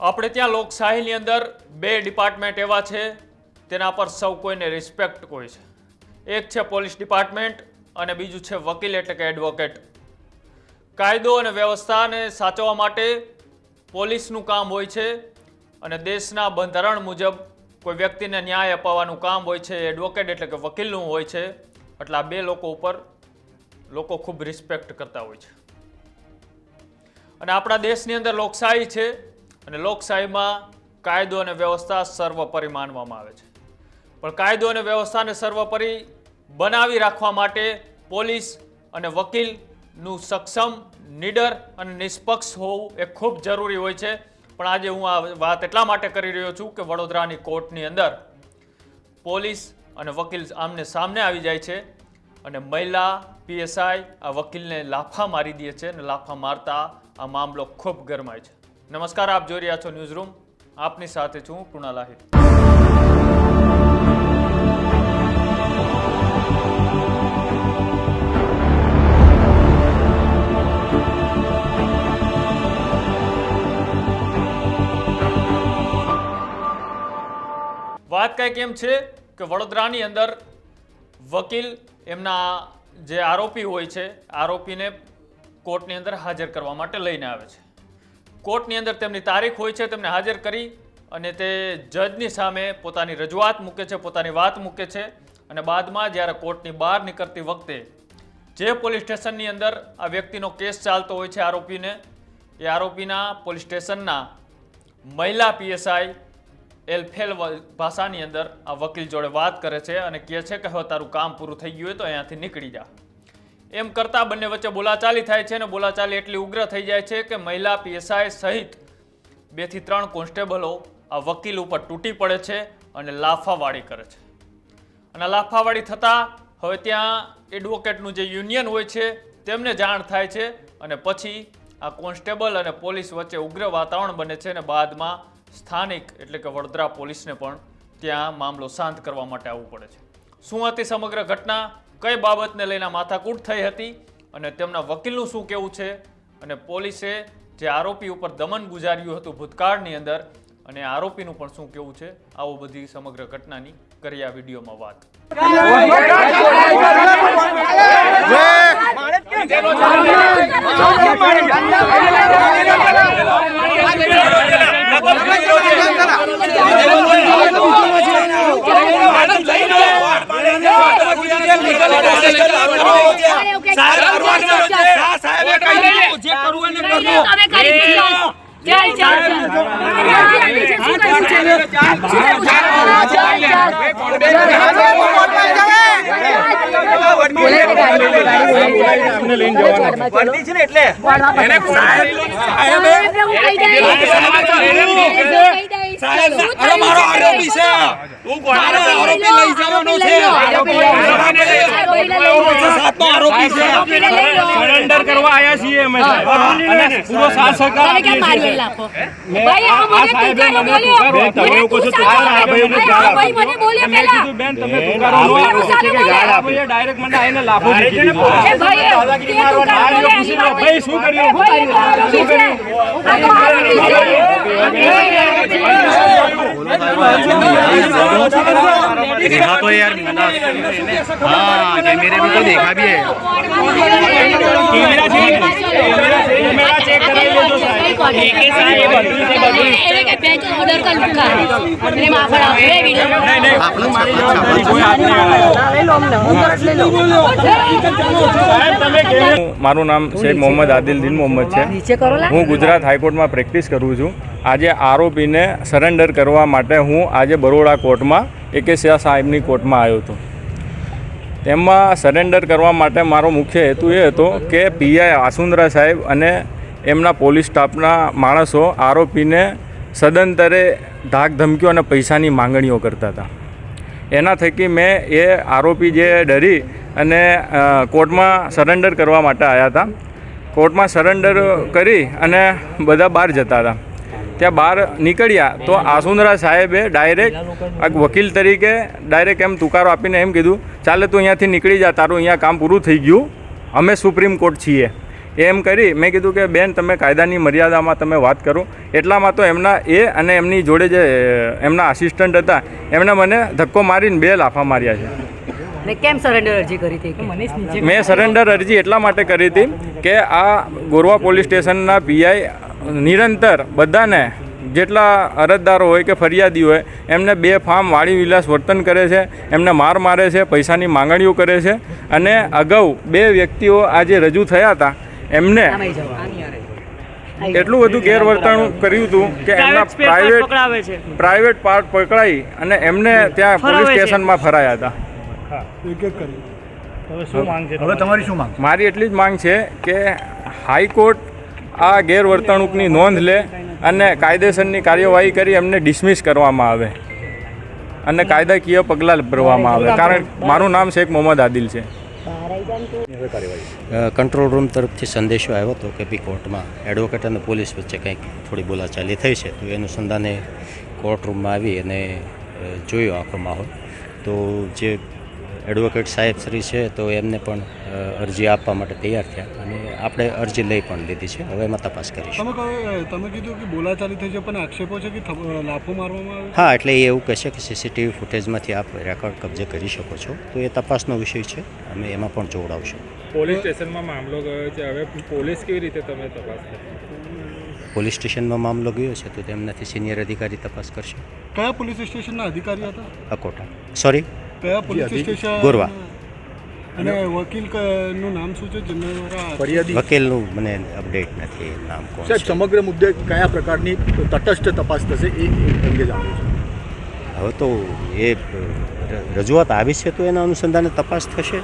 આપણે ત્યાં લોકશાહીની અંદર બે ડિપાર્ટમેન્ટ એવા છે તેના પર સૌ કોઈને રિસ્પેક્ટ કોઈ છે એક છે પોલીસ ડિપાર્ટમેન્ટ અને બીજું છે વકીલ એટલે કે એડવોકેટ કાયદો અને વ્યવસ્થાને સાચવવા માટે પોલીસનું કામ હોય છે અને દેશના બંધારણ મુજબ કોઈ વ્યક્તિને ન્યાય અપાવવાનું કામ હોય છે એડવોકેટ એટલે કે વકીલનું હોય છે એટલે આ બે લોકો ઉપર લોકો ખૂબ રિસ્પેક્ટ કરતા હોય છે. અને આપણા દેશની અંદર લોકશાહી છે અને લોકશાહીમાં કાયદો અને વ્યવસ્થા સર્વોપરી માનવામાં આવે છે. પણ કાયદો અને વ્યવસ્થાને સર્વોપરી બનાવી રાખવા માટે પોલીસ અને વકીલનું સક્ષમ, નીડર અને નિષ્પક્ષ હોવું એ ખૂબ જરૂરી હોય છે. પણ આજે હું આ વાત એટલા માટે કરી રહ્યો છું કે વડોદરાની કોર્ટની અંદર પોલીસ અને વકીલ આમને સામને આવી જાય છે અને મહિલા પીએસઆઈ આ વકીલને લાફા મારી દે છે અને લાફા મારતા આ મામલો ખૂબ ગરમાય છે. નમસ્કાર, આપ જોઈ રહ્યા છો ન્યૂઝ રૂમ. આપની સાથે છું કૃણાલ આહિર. વાત કંઈક એમ છે? કે વડોદરાની અંદર વકીલ એમના જે આરોપી હોય છે, આરોપીને કોર્ટની અંદર હાજર કરવા માટે લઈને આવે છે. કોર્ટની અંદર તેમની તારીખ હોય છે, તેમને હાજર કરી અને તે જજની સામે પોતાની રજૂઆત મૂકે છે, પોતાની વાત મૂકે છે અને બાદમાં જ્યારે કોર્ટની બહાર નીકળતી વખતે જે પોલીસ સ્ટેશનની અંદર આ વ્યક્તિનો કેસ ચાલતો હોય છે આરોપીને, એ આરોપીના પોલીસ સ્ટેશનના મહિલા પીએસઆઈ એલફેલ ફેલ ભાષાની અંદર આ વકીલ જોડે વાત કરે છે અને કહે છે કે હવે તારું કામ પૂરું થઈ ગયું હોય તો અહીંયાથી નીકળી જા. એમ કરતાં બંને વચ્ચે બોલાચાલી થાય છે અને બોલાચાલી એટલી ઉગ્ર થઈ જાય છે કે મહિલા પીએસઆઈ સહિત બેથી ત્રણ કોન્સ્ટેબલો આ વકીલ ઉપર તૂટી પડે છે અને લાફાવાળી કરે છે. અને લાફાવાળી થતાં હવે ત્યાં એડવોકેટનું જે યુનિયન હોય છે તેમને જાણ થાય છે અને પછી આ કોન્સ્ટેબલ અને પોલીસ વચ્ચે ઉગ્ર વાતાવરણ બને છે અને બાદમાં સ્થાનિક એટલે કે વડોદરા પોલીસને પણ ત્યાં મામલો શાંત કરવા માટે આવવું પડે છે શું હતી સમગ્ર ઘટના કઈ બાબતને લઈને માથાકૂટ થઈ હતી અને તેમના વકીલનું શું કહેવું છે અને પોલીસે જે આરોપી ઉપર દમન ગુજાર્યું હતું ભૂતકાળની અંદર અને આરોપીનું પણ શું કેવું છે આવો બધી સમગ્ર ઘટનાની કરી આ વિડીયોમાં વાત મારો આરોપી છે મારો આરોપી લઈ જવાનો છે સાતનો આરોપી છે સરેન્ડર કરવા આયા છીએ અમે સાહેબ. અને પૂરો સાથ સહકાર આપીએ છીએ સાહેબ. આ સાહેબે મને પુકારો આપ્યો. તમે એવું કહો છો તુકાર આપો, એવું નથી ગાળ આપો. મેં કીધું બેન તમે પુકારો નો આપ્યો. આ ભાઈએ ડાયરેક્ટ મને આઈને લાફો મૂકી દીધો. આ જો પૂછી લો, ભાઈ શું કર્યું શું કર્યું देखा तो यार हाँ कैमरे में तो देखा भी है કેમેરા છે ને? કેમેરા છે, કેમેરા ચેક કરાવી લેજો સાહેબ. એકે સાહેબ બધું છે બધું. કોઈ હાથ નહીં અડાડે. સાહેબ તમે કેવી મારું નામ શેખ મોહમ્મદ આદિલ દિન મોહમ્મદ છે હું ગુજરાત હાઈકોર્ટમાં પ્રેક્ટિસ કરું છું આજે આરોપીને સરેન્ડર કરવા માટે હું આજે બરોડા કોર્ટમાં એકે શાહ સાહેબની કોર્ટમાં આવ્યો હતો. તેમાં સરેન્ડર કરવા માટે મારો મુખ્ય હેતુ એ હતો કે પીઆઈ આસુંદરા સાહેબ અને એમના પોલીસ સ્ટાફના માણસો આરોપીને સદંતરે ધાક ધમકીઓ અને પૈસાની માંગણીઓ કરતા હતા. એના થકી મેં એ આરોપી જે ડરી અને કોર્ટમાં સરેન્ડર કરવા માટે આવ્યા હતા. કોર્ટમાં સરેન્ડર કરી અને બધા બહાર જતા હતા. ત્યાં બહાર નીકળ્યા તો આસુંદરા સાહેબે ડાયરેક્ટ વકીલ તરીકે ડાયરેક્ટ એમ તુકારો આપીને એમ કીધું ચાલે તું અહીંયાથી નીકળી જા તારું અહીંયા કામ પૂરું થઈ ગયું. અમે સુપ્રીમ કોર્ટ છીએ. એમ કરી મેં કીધું કે બેન તમે કાયદાની મર્યાદામાં તમે વાત કરો. એટલામાં તો એમના એ અને એમની જોડે જે એમના આસિસ્ટન્ટ હતા એમણે મને ધક્કો મારીને બે લાફા માર્યા છે. કેમ સરેન્ડર અરજી કરી હતી? મેં સરેન્ડર અરજી એટલા માટે કરી હતી કે આ ગોરવા પોલીસ સ્ટેશનના પીઆઈ નિરંતર બધાને જેટલા અરજદારો હોય કે ફરિયાદી હોય એમને બે ફાર્મ વાળી વિલાસ વર્તન કરે છે એમને માર મારે છે પૈસાની માંગણીઓ કરે છે અને અગાઉ બે વ્યક્તિઓ આજે રજૂ થયા હતા એમને એટલું બધું ગેરવર્તણું કર્યું હતું કે એમના પ્રાઇવેટ પ્રાઇવેટ પાર્ટ પકડાઈ અને એમને ત્યાં પોલીસ સ્ટેશનમાં ફરાયા હતા. હવે તમારી શું માંગ મારી એટલી જ માંગ છે કે હાઈકોર્ટ આ ગેરવર્તણૂકની નોંધ લે અને કાયદેસરની કાર્યવાહી કરી એમને ડિસમિસ કરવામાં આવે. અને કાયદાકીય પગલાં ભરવામાં આવે. કારણ મારું નામ શેખ મોહમ્મદ આદિલ છે. કંટ્રોલ રૂમ તરફથી સંદેશો આવ્યો હતો કે બી કોર્ટમાં એડવોકેટ અને પોલીસ વચ્ચે કંઈક થોડી બોલાચાલી થઈ છે. તો એનું સંધાને કોર્ટ રૂમમાં આવી અને જોયો આખો માહોલ. તો જે એડવોકેટ સાહેબ શ્રી છે તો એમને પણ અરજી આપવા માટે તૈયાર થયા અને આપણે અરજી લઈ પણ લીધી છે. હવે એમાં તપાસ કરીશું. તમે તમે કીધું કે બોલાચાલી થઈ છે પણ આક્ષેપો છે કે લાફો મારવામાં આવે? હા એટલે એ એવું કહેશે કે સીસીટીવી ફૂટેજમાંથી આપ રેકોર્ડ કબજે કરી શકો છો. તો એ તપાસનો વિષય છે. અમે એમાં પણ જોડાવશું. પોલીસ સ્ટેશનમાં મામલો ગયો છે. હવે પોલીસ કેવી રીતે તમે તપાસ પોલીસ સ્ટેશનમાં મામલો ગયો છે તો તેમનાથી સિનિયર અધિકારી તપાસ કરશે. કયા પોલીસ સ્ટેશનના અધિકારી હતા? અકોટા. સોરી? કયા પોલીસ સ્ટેશન ગોરવા. અને વકીલનું નામ શું છે? જેમના દ્વારા ફરિયાદી. વકીલનું મને અપડેટ નથી નામ કોણ સાહેબ છે? સમગ્ર મુદ્દે કયા પ્રકારની તટસ્થ તપાસ થશે એ એ અંગે જાણવું છે. હવે તો એ રજૂઆત આવી છે તો એના અનુસંધાને તપાસ થશે?